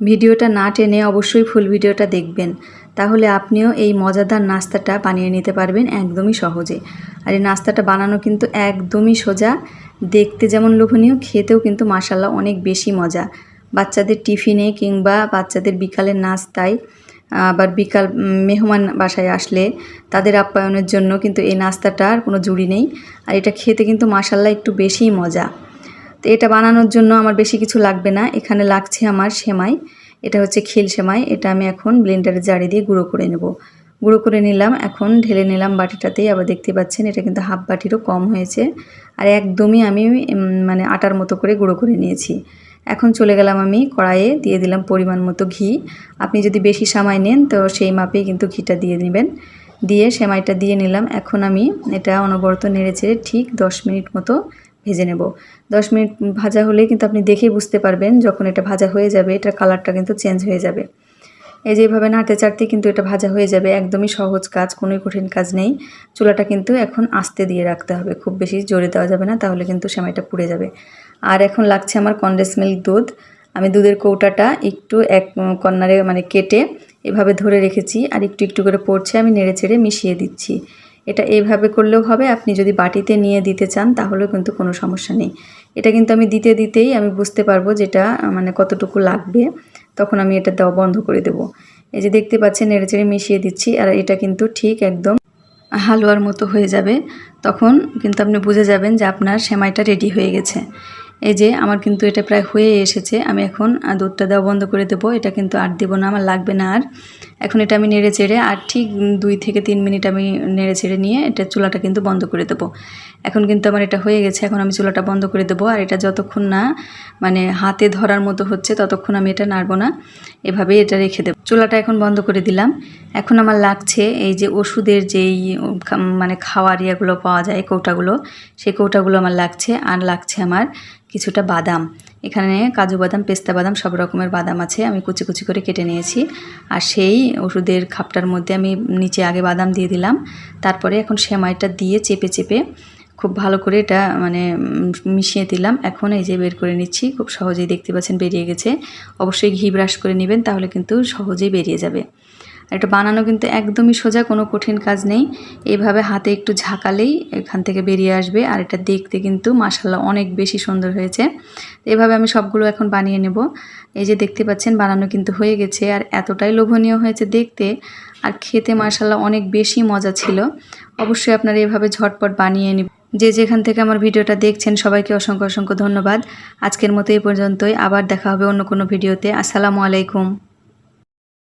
ভিডিওটা না টেনে অবশ্যই ফুল ভিডিওটা দেখবেন। তাহলে আপনিও এই মজাদার নাস্তাটা বানিয়ে নিতে পারবেন একদমই সহজে। আর এই নাস্তাটা বানানো কিন্তু একদমই সোজা। দেখতে যেমন লোভনীয়, খেতেও কিন্তু মাসাল্লাহ অনেক বেশি মজা। বাচ্চাদের টিফিনে কিংবা বাচ্চাদের বিকালের নাস্তায়, আবার বিকাল মেহমান বাসায় আসলে তাদের আপ্যায়নের জন্য কিন্তু এই নাস্তাটার কোনো জুড়ি নেই। আর এটা খেতে কিন্তু মাসাল্লাহ একটু বেশিই মজা। তো এটা বানানোর জন্য আমার বেশি কিছু লাগবে না। এখানে লাগছে আমার সেমাই। এটা হচ্ছে খিল সেমাই। এটা আমি এখন ব্লেন্ডারে জারি দিয়ে গুঁড়ো করে নেব। গুঁড়ো করে নিলাম। এখন ঢেলে নিলাম বাটিটাতেই। আবার দেখতে পাচ্ছেন, এটা কিন্তু হাফ বাটিরও কম হয়েছে। আর একদমই আমি মানে আটার মতো করে গুঁড়ো করে নিয়েছি। এখন চলে গেলাম আমি কড়াইয়ে। দিয়ে দিলাম পরিমাণ মতো ঘি। আপনি যদি বেশি সময় নেন, তো সেই মাপেই কিন্তু ঘিটা দিয়ে নেবেন। দিয়ে সেমাইটা দিয়ে নিলাম। এখন আমি এটা অনবরত নেড়ে ঠিক দশ মিনিট মতো ভেজে নেব। দশ মিনিট ভাজা হলে কিন্তু আপনি দেখেই বুঝতে পারবেন যখন এটা ভাজা হয়ে যাবে, এটার কালারটা কিন্তু চেঞ্জ হয়ে যাবে। এই যে এইভাবে নাড়তে চাড়তে কিন্তু এটা ভাজা হয়ে যাবে, একদমই সহজ কাজ, কোনোই কঠিন কাজ নেই। চুলাটা কিন্তু এখন আস্তে দিয়ে রাখতে হবে, খুব বেশি জোরে দেওয়া যাবে না, তাহলে কিন্তু সেমাইটা পুড়ে যাবে। আর এখন লাগছে আমার কন্ডেন্স মিল্ক দুধ। আমি দুধের কৌটাটা একটু এক কর্নারে মানে কেটে এভাবে ধরে রেখেছি, আর একটু একটু করে পড়ছে, আমি নেড়ে চেড়ে মিশিয়ে দিচ্ছি। এটা এইভাবে করলেও হবে। আপনি যদি বাটিতে নিয়ে দিতে চান, তাহলেও কিন্তু কোনো সমস্যা নেই। এটা কিন্তু আমি দিতে দিতেই আমি বুঝতে পারব যেটা মানে কতটুকু লাগবে। তখন আমি এটা দেওয়া বন্ধ করে দেব। এই যে দেখতে পাচ্ছেন, নেড়েচেড়ে মিশিয়ে দিচ্ছি। আর এটা কিন্তু ঠিক একদম হালুয়ার মতো হয়ে যাবে। তখন কিন্তু আপনি বুঝে যাবেন যে আপনার সেমাইটা রেডি হয়ে গেছে। এই যে, আমার কিন্তু এটা প্রায় হয়ে এসেছে। আমি এখন দুধটা দেওয়া বন্ধ করে দেবো। এটা কিন্তু আর দেবো না, আমার লাগবে না আর। এখন এটা আমি নেড়ে চেড়ে, আর ঠিক দুই থেকে তিন মিনিট আমি নেড়ে চেড়ে নিয়ে এটা চুলাটা কিন্তু বন্ধ করে দেবো। এখন কিন্তু আমার এটা হয়ে গেছে, এখন আমি চুলাটা বন্ধ করে দেবো। আর এটা যতক্ষণ না মানে হাতে ধরার মতো হচ্ছে, ততক্ষণ আমি এটা নাড়বো না। এভাবেই এটা রেখে দেবো। চুলাটা এখন বন্ধ করে দিলাম। এখন আমার লাগছে এই যে ওষুধের যেই মানে খাওয়ার ইয়েগুলো পাওয়া যায়, কৌটাগুলো, সেই কৌটাগুলো আমার লাগছে। আর লাগছে আমার কিছুটা বাদাম। এখানে কাজু বাদাম, পেস্তা বাদাম, সব রকমের বাদাম আছে, আমি কুচি কুচি করে কেটে নিয়েছি। আর সেই ওষুধের খাপটার মধ্যে আমি নিচে আগে বাদাম দিয়ে দিলাম। তারপরে এখন সেমাইটা দিয়ে চেপে চেপে খুব ভালো করে এটা মানে মিশিয়ে দিলাম। এখন এই যে বের করে নিচ্ছি, খুব সহজেই দেখতে পাচ্ছেন বেরিয়ে গেছে। অবশ্যই ঘি ব্রাশ করে নেবেন, তাহলে কিন্তু সহজেই বেরিয়ে যাবে। এটা বানানো কিন্তু একদমই সোজা, কোনো কঠিন কাজ নেই। এইভাবে হাতে একটু ঝাঁকালেই এখান থেকে বেরিয়ে আসবে। আর এটা দেখতে কিন্তু মাসাল্লাহ অনেক বেশি সুন্দর হয়েছে। এভাবে আমি সবগুলো এখন বানিয়ে নেব। এই যে দেখতে পাচ্ছেন, বানানো কিন্তু হয়ে গেছে। আর এতটাই লোভনীয় হয়েছে দেখতে। আর খেতে মাসাল্লাহ অনেক বেশি মজা ছিল। অবশ্যই আপনারা এভাবে ঝটপট বানিয়ে নেবেন যে যেখান থেকে আমার ভিডিওটা দেখছেন, সবাইকে অসংখ্য অসংখ্য ধন্যবাদ। আজকের মতো এই পর্যন্তই। আবার দেখা হবে অন্য কোনো ভিডিওতে। আসসালামু আলাইকুম।